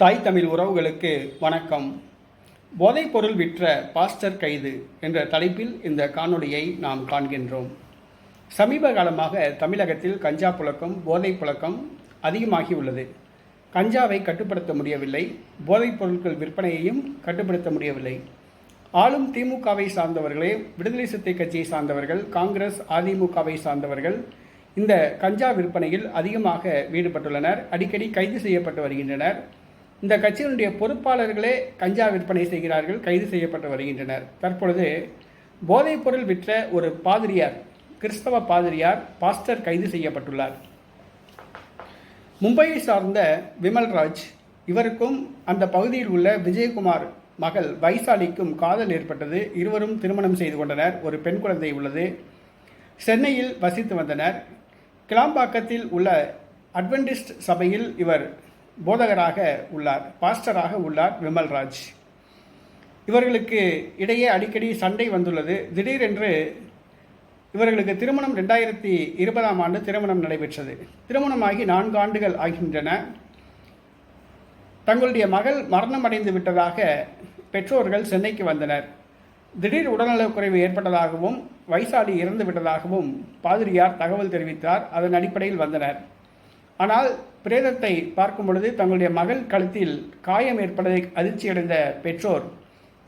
தாய் தமிழ் உறவுகளுக்கு வணக்கம். போதைப்பொருள் விற்ற பாஸ்டர் கைது என்ற தலைப்பில் இந்த காணொளியை நாம் காண்கின்றோம். சமீப காலமாக தமிழகத்தில் கஞ்சா புழக்கம் போதைப் புழக்கம் அதிகமாகி உள்ளது. கஞ்சாவை கட்டுப்படுத்த முடியவில்லை. போதைப் பொருட்கள் விற்பனையையும் கட்டுப்படுத்த முடியவில்லை. ஆளும் திமுகவை சார்ந்தவர்களே விடுதலை சிறுத்தை கட்சியை சார்ந்தவர்கள் காங்கிரஸ் அதிமுகவை சார்ந்தவர்கள் இந்த கஞ்சா விற்பனையில் அதிகமாக ஈடுபட்டுள்ளனர். அடிக்கடி கைது செய்யப்பட்டு வருகின்றனர். இந்த கட்சியினுடைய பொறுப்பாளர்களே கஞ்சா விற்பனை செய்கிறார்கள் கைது செய்யப்பட்டு வருகின்றனர். தற்பொழுது போதைப் பொருள் விற்ற ஒரு பாதிரியார் கிறிஸ்தவ பாதிரியார் பாஸ்டர் கைது செய்யப்பட்டுள்ளார். மும்பையை சார்ந்த விமல்ராஜ் இவருக்கும் அந்த பகுதியில் உள்ள விஜயகுமார் மகள் வைசாலிக்கும் காதல் ஏற்பட்டது. இருவரும் திருமணம் செய்து கொண்டனர். ஒரு பெண் குழந்தை உள்ளது. சென்னையில் வசித்து வந்தனர். கிளாம்பாக்கத்தில் உள்ள அட்வென்டிஸ்ட் சபையில் இவர் போதகராக உள்ளார் பாஸ்டராக உள்ளார் விமல்ராஜ். இவர்களுக்கு இடையே அடிக்கடி சண்டை வந்துள்ளது. திடீரென்று இவர்களுக்கு திருமணம் ரெண்டாயிரத்தி இருபதாம் ஆண்டு திருமணம் நடைபெற்றது. திருமணமாகி நான்கு ஆண்டுகள் ஆகின்றன. தங்களுடைய மகள் மரணம் அடைந்து விட்டதாக பெற்றோர்கள் சென்னைக்கு வந்தனர். திடீர் உடல்நலக்குறைவு ஏற்பட்டதாகவும் வைசாலி இறந்து விட்டதாகவும் பாதிரியார் தகவல் தெரிவித்தார். அதன் அடிப்படையில் வந்தனர். ஆனால் பிரேதத்தை பார்க்கும் பொழுது தங்களுடைய மகள் கழுத்தில் காயம் ஏற்பட்டதை அதிர்ச்சியடைந்த பெற்றோர்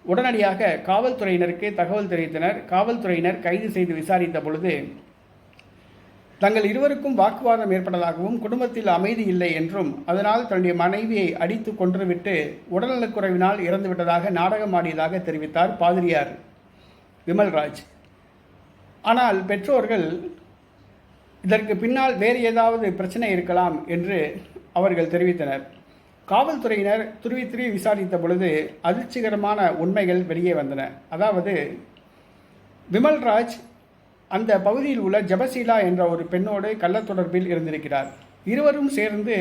உடனடியாக காவல்துறையினருக்கு தகவல் தெரிவித்தனர். காவல்துறையினர் கைது செய்து விசாரித்த பொழுது தங்கள் இருவருக்கும் வாக்குவாதம் ஏற்பட்டதாகவும் குடும்பத்தில் அமைதி இல்லை என்றும் அதனால் தன்னுடைய மனைவியை அடித்து கொன்றுவிட்டு உடல்நலக்குறைவினால் இறந்துவிட்டதாக நாடகமாடியதாக தெரிவித்தார் பாதிரியார் விமல்ராஜ். ஆனால் பெற்றோர்கள் இதற்கு பின்னால் வேறு ஏதாவது பிரச்சனை இருக்கலாம் என்று அவர்கள் தெரிவித்தனர். காவல்துறையினர் துருவி துருவி விசாரித்த பொழுது அதிர்ச்சிகரமான உண்மைகள் வெளியே வந்தன. அதாவது விமல்ராஜ் அந்த பகுதியில் உள்ள ஜபசீலா என்ற ஒரு பெண்ணோடு கள்ளத் தொடர்பில் இருந்திருக்கிறார். இருவரும் சேர்ந்து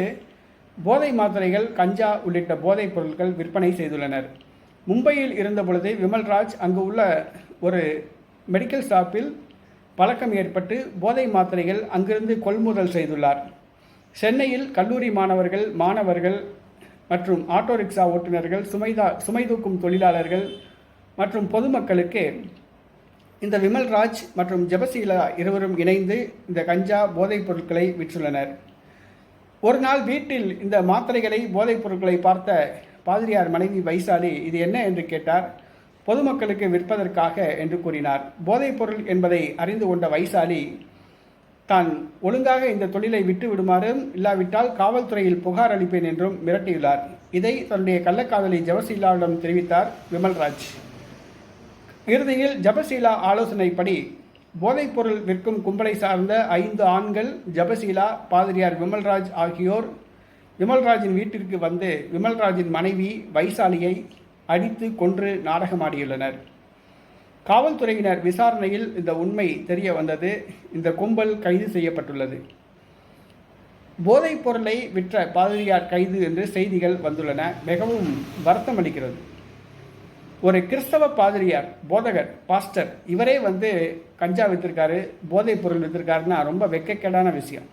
போதை மாத்திரைகள் கஞ்சா உள்ளிட்ட போதைப் பொருட்கள் விற்பனை செய்துள்ளனர். மும்பையில் இருந்த பொழுது விமல்ராஜ் அங்கு உள்ள ஒரு மெடிக்கல் ஷாப்பில் பழக்கம் ஏற்பட்டு போதை மாத்திரைகள் அங்கிருந்து கொள்முதல் செய்துள்ளார். சென்னையில் கல்லூரி மாணவர்கள் மாணவர்கள் மற்றும் ஆட்டோ ரிக்ஷா ஓட்டுநர்கள் சுமைதா சுமை தூக்கும் தொழிலாளர்கள் மற்றும் பொதுமக்களுக்கு இந்த விமல்ராஜ் மற்றும் ஜெபசீலா இருவரும் இணைந்து இந்த கஞ்சா போதைப் பொருட்களை விற்றுள்ளனர். ஒரு நாள் வீட்டில் இந்த மாத்திரைகளை போதைப் பொருட்களை பார்த்த பாதிரியார் மனைவி வைசாலி இது என்ன? என்று கேட்டார். பொதுமக்களுக்கு விற்பதற்காக என்று கூறினார். போதைப் பொருள் என்பதை அறிந்து கொண்ட வைசாலி தான் ஒழுங்காக இந்த தொழிலை விட்டு விடுமாறும் இல்லாவிட்டால் காவல்துறையில் புகார் அளிப்பேன் என்றும் மிரட்டியுள்ளார். இதை தன்னுடைய கள்ளக்காதலி ஜபசீலாவிடம் தெரிவித்தார் விமல்ராஜ். இறுதியில் ஜபசீலா ஆலோசனைப்படி போதைப்பொருள் விற்கும் கும்பலை சார்ந்த ஐந்து ஆண்கள் ஜபசீலா பாதிரியார் விமல்ராஜ் ஆகியோர் விமல்ராஜின் வீட்டிற்கு வந்து விமல்ராஜின் மனைவி வைசாலியை அடித்து கொன்று நாடகமாடியுள்ளனர். காவல்துறையினர் விசாரணையில் இந்த உண்மை தெரிய வந்தது. இந்த கும்பல் கைது செய்யப்பட்டுள்ளது. போதைப் பொருளை விற்ற பாதிரியார் கைது என்று செய்திகள் வந்துள்ளன. மிகவும் வருத்தம் அளிக்கிறது. ஒரு கிறிஸ்தவ பாதிரியார் போதகர் பாஸ்டர் இவரே வந்து கஞ்சா வித்திருக்காரு போதைப் பொருள் வித்திருக்காருன்னா ரொம்ப வெக்கக்கேடான விஷயம்.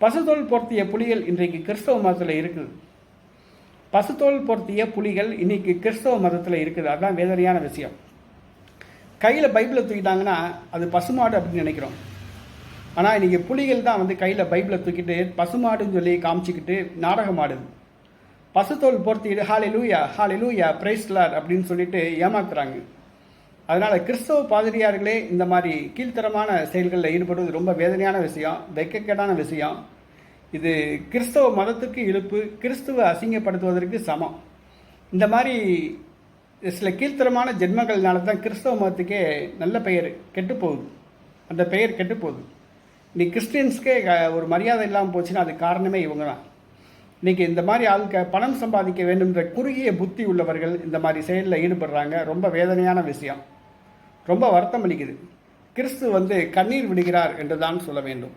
பசுத்தோல் பொருத்திய புலிகள் இன்றைக்கு கிறிஸ்தவ மதத்தில் இருக்குது பசுத்தோல் பொருத்திய புலிகள் இன்னைக்கு கிறிஸ்தவ மதத்தில் இருக்குது. அதுதான் வேதனையான விஷயம். கையில் பைபிளை தூக்கிட்டாங்கன்னா அது பசுமாடு அப்படின்னு நினைக்கிறோம். ஆனால் இன்றைக்கி புலிகள் தான் வந்து கையில் பைபிளை தூக்கிட்டு பசுமாடுன்னு சொல்லி காமிச்சிக்கிட்டு நாடகம் ஆடுது. பசுத்தோல் பொருத்திட்டு ஹாலி லூயா ஹாலி லூயா பிரைஸ்லார் அப்படின்னு சொல்லிட்டு ஏமாத்துறாங்க. அதனால் கிறிஸ்தவ பாதிரியார்களே இந்த மாதிரி கீழ்த்தரமான செயல்களில் ஈடுபடுவது ரொம்ப வேதனையான விஷயம் வெக்கக்கேடான விஷயம். இது கிறிஸ்தவ மதத்துக்கு இழுப்பு கிறிஸ்துவ அசிங்கப்படுத்துவதற்கு சமம். இந்த மாதிரி சில கீழ்த்தரமான ஜென்மங்கள்னால தான் கிறிஸ்தவ மதத்துக்கே நல்ல பெயர் கெட்டு போகுது. அந்த பெயர் கெட்டு போகுது. நீ கிறிஸ்டியன்ஸ்க்கே ஒரு மரியாதை இல்லாமல் போச்சுன்னா அது காரணமே இவங்க தான் இன்றைக்கி இந்த மாதிரி ஆளுக்க பணம் சம்பாதிக்க வேண்டும்ன்ற குறுகிய புத்தி உள்ளவர்கள் இந்த மாதிரி செயலில் ஈடுபடுறாங்க. ரொம்ப வேதனையான விஷயம். ரொம்ப வருத்தம் அளிக்குது. கிறிஸ்து வந்து கண்ணீர் விடுகிறார் என்று தான் சொல்ல வேண்டும்.